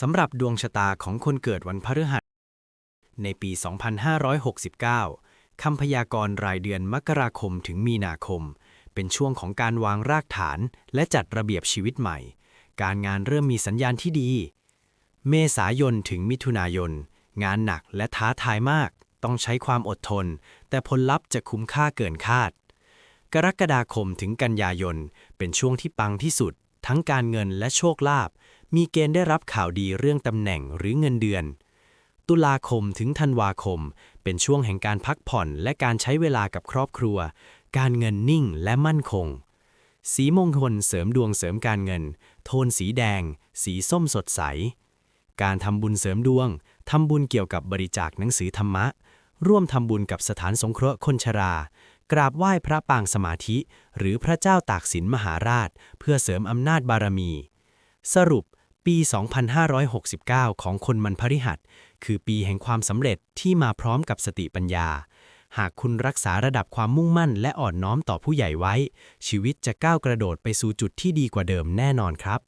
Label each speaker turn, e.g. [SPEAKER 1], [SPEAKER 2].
[SPEAKER 1] สำหรับดวงชะตาของคนเกิดวันพฤหัส ในปี 2569 คำพยากรณ์รายเดือนมกราคมถึงมีนาคม เป็นช่วงของการวางรากฐานและจัดระเบียบชีวิตใหม่ การงานเริ่มมีสัญญาณที่ดี เมษายนถึงมิถุนายน งานหนักและท้าทายมาก ต้องใช้ความอดทน แต่ผลลัพธ์จะคุ้มค่าเกินคาด กรกฎาคมถึงกันยายน เป็นช่วงที่ปังที่สุด ทั้งการเงินและโชคลาภ มีเกณฑ์ได้รับข่าวดีเรื่องตำแหน่งหรือเงินเดือน ตุลาคมถึงธันวาคม เป็นช่วงแห่งการพักผ่อนและการใช้เวลากับครอบครัว การเงินนิ่งและมั่นคง สีมงคลเสริมดวงเสริมการเงิน โทนสีแดง สีส้มสดใส การทำบุญเสริมดวงทำบุญเกี่ยวกับบริจาคหนังสือธรรมะ ร่วมทำบุญกับสถานสงเคราะห์คนชรา กราบไหว้พระปางสมาธิ หรือพระเจ้าตากสินมหาราช เพื่อเสริมอำนาจบารมี สรุป ปี 2569 ของคนมันพฤหัส คือปีแห่งความสำเร็จที่มาพร้อมกับสติปัญญา หากคุณรักษาระดับความมุ่งมั่น และอ่อนน้อมต่อผู้ใหญ่ไว้ ชีวิตจะก้าวกระโดดไปสู่จุดที่ดีกว่าเดิมแน่นอนครับ